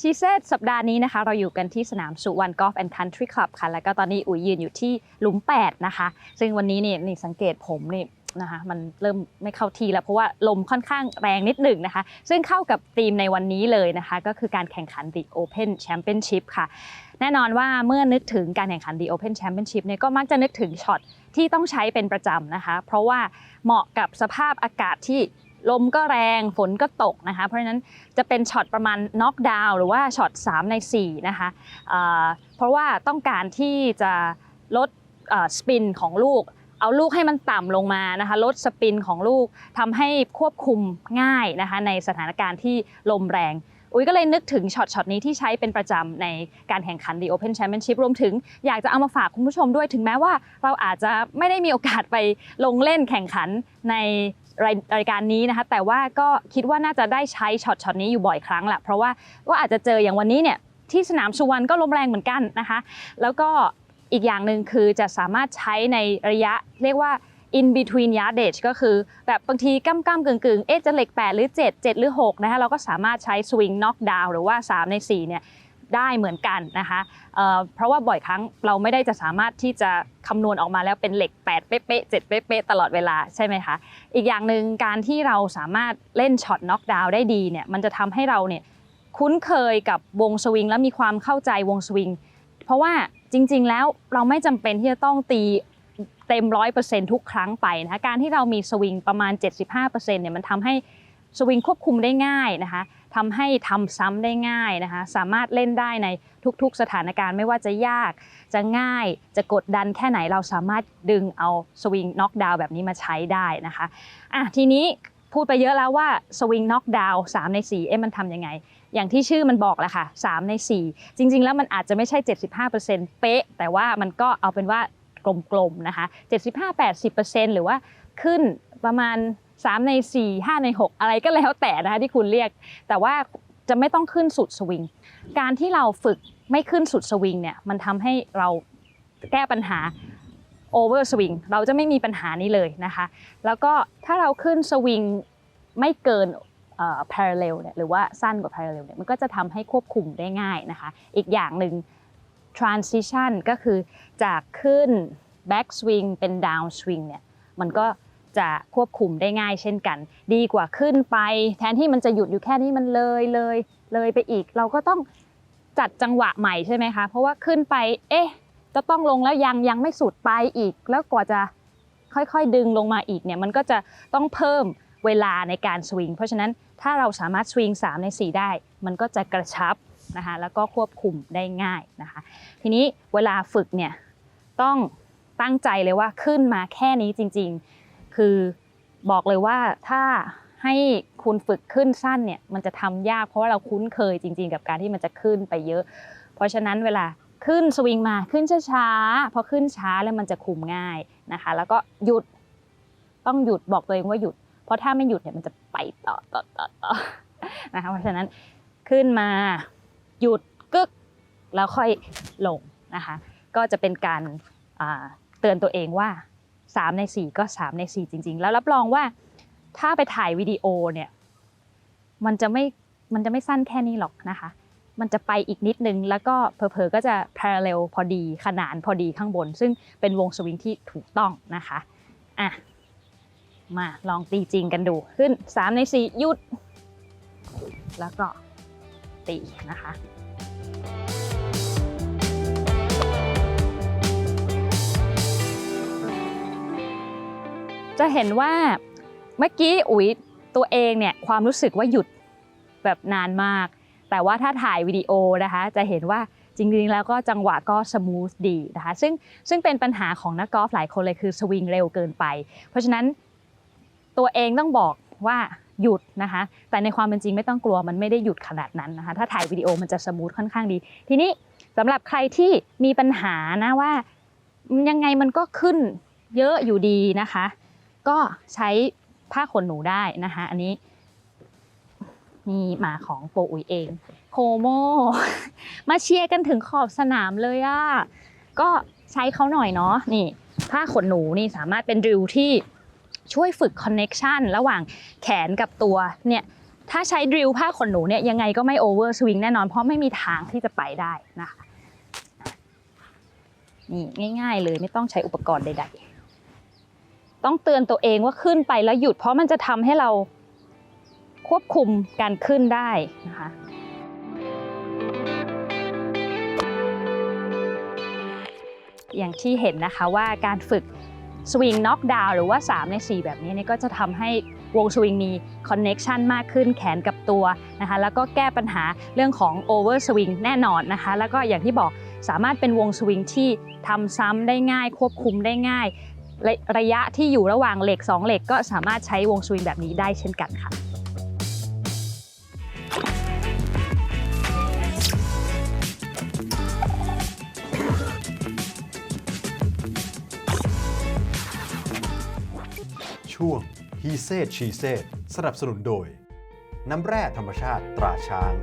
ชีเซตสัปดาห์นี้นะคะ เราอยู่กันที่สนามสุวรรณกอล์ฟแอนด์คันทรีคลับค่ะ แล้วก็ตอนนี้อุ๋ยยืนอยู่ที่หลุม 8 นะคะ ซึ่งวันนี้นี่นี่สังเกตผมนี่นะคะมันเริ่มไม่เข้าทีแล้วเพราะว่าลมค่อนข้างแรงนิดหนึ่งนะคะ ซึ่งเข้ากับธีมในวันนี้เลยนะคะ ก็คือการแข่งขัน The Open Championship ค่ะ แน่นอนว่าเมื่อนึกถึงการแข่งขัน The Open Championship เนี่ยก็มักจะนึกถึงช็อตที่ต้องใช้เป็นประจำนะคะ เพราะว่าเหมาะกับสภาพอากาศที่ ลมก็แรงฝนก็ตกนะคะ เพราะฉะนั้นจะเป็นช็อตประมาณน็อกดาวน์หรือว่าช็อต3ใน4นะคะเเพราะว่าต้องการที่จะลดสปินของลูก เอาลูกให้มันต่ำลงมานะคะ ลดสปินของลูกทำให้ควบคุมง่ายนะคะ ในสถานการณ์ที่ลมแรงอุ้ยก็เลยนึกถึงช็อตช็อตนี้ที่ใช้เป็นประจำในการแข่งขัน The Open Championship รวมถึงอยากจะเอามาฝากคุณผู้ชมด้วยถึงแม้ว่าเราอาจจะไม่ได้มีโอกาสไปลงเล่นแข่งขันใน รายรายการนี้นะคะแต่ว่าก็คิดว่าน่าจะได้ใช้ช็อตช็อตนี้อยู่บ่อยครั้งแหละเพราะว่าก็อาจจะเจออย่างวันนี้เนี่ยที่สนามสุวรรณก็ลมแรงเหมือนกันนะคะ แล้วก็อีกอย่างหนึ่งคือจะสามารถใช้ในระยะเรียกว่า in between yardage ก็คือ แบบบางทีก้ำก้ำกึ่งกึ่งเอ๊ะจะเหล็ก 8 หรือ 7 7 หรือ 6 นะคะเราก็สามารถใช้ swing knock down หรือว่า 3 ใน 4 เนี่ย ได้เหมือนกันนะคะเเพราะว่าบ่อยครั้งเราไม่ได้จะสามารถที่จะคำนวณออกมาแล้วเป็นเหล็ก 8 เป๊ะๆ7เป๊ะๆตลอดเวลาใช่ไหมคะอีกอย่างหนึ่งการที่เราสามารถเล่นช็อตน็อกดาวน์ได้ดีเนี่ยมันจะทำให้เราเนี่ยคุ้นเคยกับวงสวิงและมีความเข้าใจวงสวิงเพราะว่าจริง ๆ แล้วเราไม่จำเป็นที่จะต้องตีเต็มร้อยเปอร์เซ็นทุกครั้งไปนะคะการที่เรามีสวิงประมาณ 75%เนี่ยมันทำให้สวิงควบคุมได้ง่ายนะคะ ทำให้ทำซ้ำได้ง่ายนะคะ สามารถเล่นได้ในทุกๆ สถานการณ์ไม่ว่าจะยาก จะง่าย จะกดดันแค่ไหนเราสามารถดึงเอาสวิงน็อกดาวน์แบบนี้มาใช้ได้นะคะอะทีนี้พูดไปเยอะแล้วว่าสวิงน็อกดาวน์3ใน4เอ๊ะมันทำยังไง อย่างที่ชื่อมันบอกแหละค่ะ3ใน4จริง ๆ แล้วมันอาจจะไม่ใช่ 75%เป๊ะ แต่ว่ามันก็เอาเป็นว่ากลมๆนะคะ75-80%หรือว่าขึ้นประมาณ 3 ใน 4 5 ใน 6 อะไรก็แล้วแต่นะคะที่คุณเรียก แต่ว่าจะไม่ต้องขึ้นสุดสวิง การที่เราฝึกไม่ขึ้นสุดสวิงเนี่ยมันทำให้เราแก้ปัญหา over swing เราจะไม่มีปัญหานี้เลยนะคะ แล้วก็ถ้าเราขึ้นสวิงไม่เกินเอ่อ parallel เนี่ยหรือว่าสั้นกว่า parallel เนี่ยมันก็จะทำให้ควบคุมได้ง่ายนะคะ อีกอย่างหนึ่ง transition ก็คือจากขึ้น back swing เป็น down swing เนี่ยมันก็ จะควบคุมได้ง่ายเช่นกัน ดีกว่าขึ้นไป แทนที่มันจะหยุดอยู่แค่นี้มันเลยเลยเลยไปอีก เราก็ต้องจัดจังหวะใหม่ใช่ไหมคะ เพราะว่าขึ้นไป เอ๊ะ จะต้องลงแล้วยังยังไม่สุดไปอีก แล้วกว่าจะค่อยๆดึงลงมาอีกเนี่ยมันก็จะต้องเพิ่มเวลาในการสวิง เพราะฉะนั้นถ้าเราสามารถสวิง3ใน 4 ได้ มันก็จะกระชับนะคะแล้วก็ควบคุมได้ง่ายนะคะ ทีนี้เวลาฝึกเนี่ยต้องตั้งใจเลยว่าขึ้นมาแค่นี้จริง ๆ คือบอกเลยว่าถ้าให้คุณฝึกขึ้นสั้นเนี่ยมันจะทำยากเพราะว่าเราคุ้นเคยจริง ๆ กับการที่มันจะขึ้นไปเยอะ เพราะฉะนั้นเวลาขึ้นสวิงมาขึ้นช้าๆพอขึ้นช้าแล้วมันจะคุมง่ายนะคะ แล้วก็หยุดต้องหยุดบอกตัวเองว่าหยุด เพราะถ้าไม่หยุดเนี่ยมันจะไปต่อต่อต่อต่อนะคะเพราะฉะนั้นขึ้นมาหยุดกึกแล้วค่อยลงนะคะ ก็จะเป็นการเตือนตัวเองว่า 3 ใน 4 ก็ 3 ใน 4 จริง ๆ แล้วรับรองว่าถ้าไปถ่ายวิดีโอเนี่ยมันจะไม่มันจะไม่สั้นแค่นี้หรอกนะคะ มันจะไปอีกนิดนึง แล้วก็เผลอๆก็จะ parallel พอดีขนานพอดีข้างบน ซึ่งเป็นวงสวิงที่ถูกต้องนะคะอะมาลองตีจริงกันดูขึ้น 3 ใน4หยุด แล้วก็ตีนะคะ จะเห็นว่าเมื่อกี้อุ๋ยตัวเองเนี่ยความรู้สึกว่าหยุดแบบนานมาก แต่ว่าถ้าถ่ายวิดีโอนะคะจะเห็นว่าจริงๆแล้วก็จังหวะก็สมูทดีนะคะซึ่งซึ่งเป็นปัญหาของนักกอล์ฟหลายคนเลยคือสวิงเร็วเกินไป เพราะฉะนั้นตัวเองต้องบอกว่าหยุดนะคะ แต่ในความเป็นจริงไม่ต้องกลัวมันไม่ได้หยุดขนาดนั้นนะคะ ถ้าถ่ายวิดีโอมันจะสมูทค่อนข้างดี ทีนี้สำหรับใครที่มีปัญหานะว่ายังไงมันก็ขึ้นเยอะอยู่ดีนะคะ ก็ใช้ผ้าขนหนูได้นะคะอันนี้นี่หมาของโปรอุยเอง โคโม มาเชียร์กันถึงขอบสนามเลยอะ่ะก็ใช้เขาหน่อยเนาะนี่ ผ้าขนหนูนี่สามารถเป็นดริลที่ช่วยฝึกคอนเน็ชันระหว่างแขนกับตัวเนี่ยถ้าใช้ดริลผ้าขนหนูเนี่ยยังไงก็ไม่โอเวอร์สวิงแน่นอนเพราะไม่มีทางที่จะไปได้นะคะนี่ง่าย ๆ เลยไม่ต้องใช้อุปกรณ์ใด ๆ ต้องเตือนตัวเองว่าขึ้นไปแล้วหยุดเพราะมันจะทำให้เราควบคุมการขึ้นได้นะคะอย่างที่เห็นนะคะว่าการฝึกสวิงน็อกดาวหรือว่า 3 ใน 4 แบบนี้เนี่ยก็จะทำให้วงสวิงมีคอนเน็ชันมากขึ้นแขนกับตัวนะคะแล้วก็แก้ปัญหาเรื่องของโอเวอร์สวิงแน่นอนนะคะ แล้วก็อย่างที่บอกสามารถเป็นวงสวิงที่ทำซ้ำได้ง่าย ควบคุมได้ง่าย ระระยะที่อยู่ระหว่างเหล็ก 2 เหล็กก็สามารถใช้วงสวิงแบบนี้ได้เช่นกันค่ะช่วง He Said She Said สนับสนุนโดย น้ำแร่ธรรมชาติตราช้าง